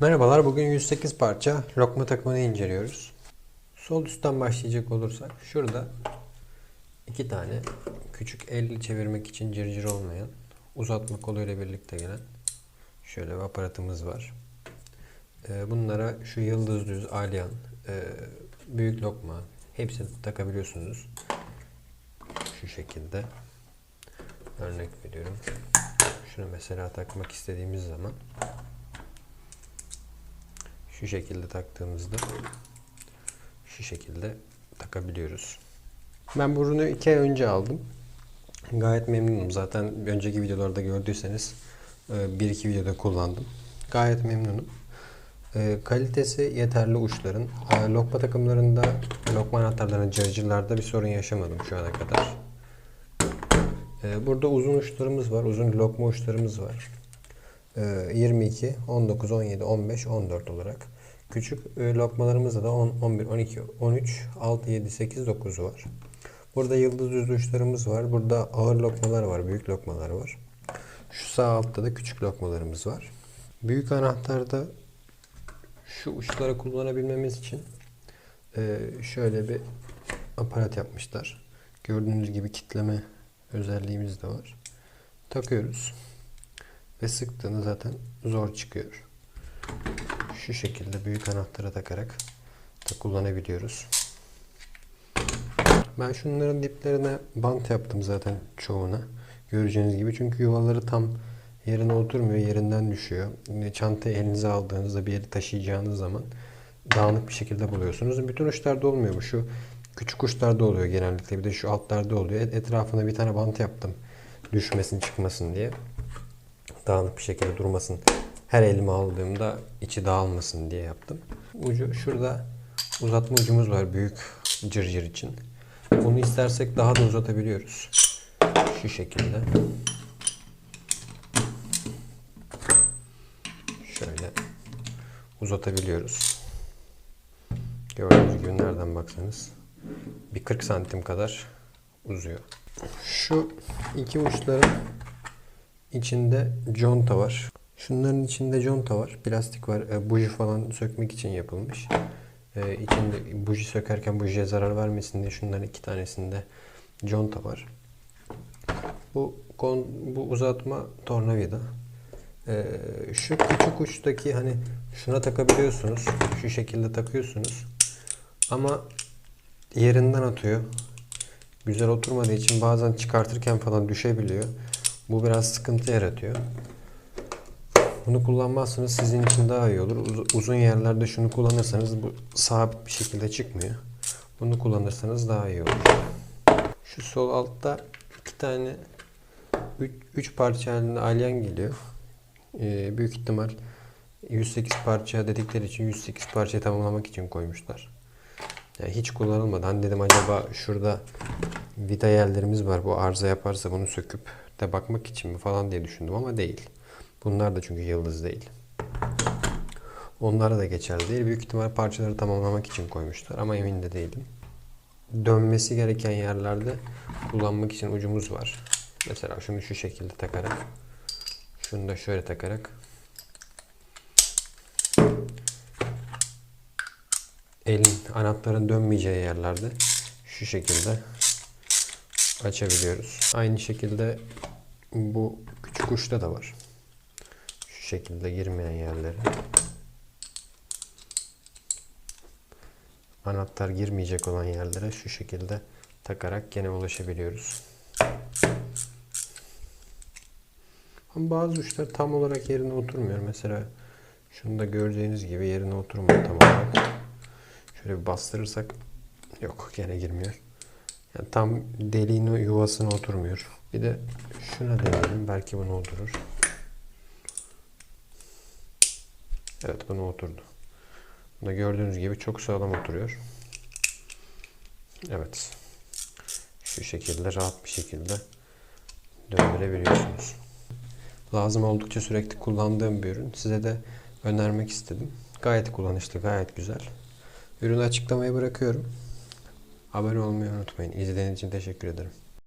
Merhabalar, bugün 108 parça lokma takımını inceliyoruz. Sol üstten başlayacak olursak, şurada iki tane küçük elle çevirmek için cırcır olmayan, uzatma koluyla birlikte gelen şöyle bir aparatımız var. Ee, Bunlara şu yıldız düz, alyan, e, büyük lokma hepsini takabiliyorsunuz. Şu şekilde. Örnek veriyorum. Şunu mesela takmak istediğimiz zaman şu şekilde taktığımızda şu şekilde takabiliyoruz. Ben bu ürünü 2 ay önce aldım. Gayet memnunum. Zaten önceki videolarda gördüyseniz 1-2 videoda kullandım. Gayet memnunum. E, Kalitesi yeterli uçların. E, Lokma takımlarında, lokma anahtarlarının cırcırlarda bir sorun yaşamadım şu ana kadar. E, Burada uzun uçlarımız var. Uzun lokma uçlarımız var. E, 22, 19, 17, 15, 14 olarak. Küçük e, lokmalarımızda da 10, 11, 12, 13, 6, 7, 8, 9 var. Burada yıldız düz var. Burada ağır lokmalar var, büyük lokmalar var. Şu sağ altta da küçük lokmalarımız var. Büyük anahtarda şu uçları kullanabilmemiz için e, şöyle bir aparat yapmışlar. Gördüğünüz gibi kitleme özelliğimiz de var. Takıyoruz. Ve sıktığında zaten zor çıkıyor. Şu şekilde büyük anahtara takarak da kullanabiliyoruz. Ben şunların diplerine bant yaptım zaten çoğuna. Göreceğiniz gibi çünkü yuvaları tam yerine oturmuyor, yerinden düşüyor. Çantayı elinize aldığınızda bir yeri taşıyacağınız zaman dağınık bir şekilde buluyorsunuz. Bütün uçlarda olmuyor bu. Şu küçük uçlarda oluyor genellikle. Bir de şu altlarda oluyor. Et- Etrafına bir tane bant yaptım. Düşmesin, çıkmasın diye. Dağınık bir şekilde durmasın. Her elime aldığımda içi dağılmasın diye yaptım. Ucu şurada uzatma ucumuz var büyük cırcır için. Bunu istersek daha da uzatabiliyoruz. Şu şekilde. Şöyle uzatabiliyoruz. Gördüğünüz gibi nereden baksanız bir 40 santim kadar uzuyor. Şu iki uçların içinde conta var. Şunların içinde conta var. Plastik var. E, buji falan sökmek için yapılmış. E, içinde buji sökerken bujiye zarar vermesin diye şunların iki tanesinde conta var. Bu kon, bu uzatma tornavida. E, şu küçük uçtaki hani şuna takabiliyorsunuz. Şu şekilde takıyorsunuz. Ama yerinden atıyor. Güzel oturmadığı için bazen çıkartırken falan düşebiliyor. Bu biraz sıkıntı yaratıyor. Bunu kullanmazsanız sizin için daha iyi olur. Uz- uzun yerlerde şunu kullanırsanız bu sabit bir şekilde çıkmıyor. Bunu kullanırsanız daha iyi olur. Şu sol altta iki tane 3 parça halinde alyan geliyor. Ee, büyük ihtimal 108 parça dedikleri için 108 parçayı tamamlamak için koymuşlar. Yani hiç kullanılmadı. Hani dedim acaba şurada vida yerlerimiz var. Bu arıza yaparsa bunu söküp de bakmak için mi falan diye düşündüm ama değil. Bunlar da çünkü yıldız değil. Onlara da geçerli değil. Büyük ihtimal parçaları tamamlamak için koymuşlar ama emin de değilim. Dönmesi gereken yerlerde kullanmak için ucumuz var. Mesela şunu şu şekilde takarak şunu da şöyle takarak elin anahtarın dönmeyeceği yerlerde şu şekilde açabiliyoruz. Aynı şekilde bu küçük uçta da var. Şu şekilde girmeyen yerlere. Anahtar girmeyecek olan yerlere şu şekilde takarak gene ulaşabiliyoruz. Ama bazı uçlar tam olarak yerine oturmuyor. Mesela şunu da göreceğiniz gibi yerine oturmuyor tam olarak. Şöyle bir bastırırsak yok gene girmiyor. Yani tam deliğin yuvasına oturmuyor. Bir de şuna deneyelim. Belki bunu oturur. Evet bunu oturdu. Bunda gördüğünüz gibi çok sağlam oturuyor. Evet. Şu şekilde rahat bir şekilde döndürebiliyorsunuz. Lazım oldukça sürekli kullandığım bir ürün. Size de önermek istedim. Gayet kullanışlı, gayet güzel. Ürünü açıklamaya bırakıyorum. Abone olmayı unutmayın. İzlediğiniz için teşekkür ederim.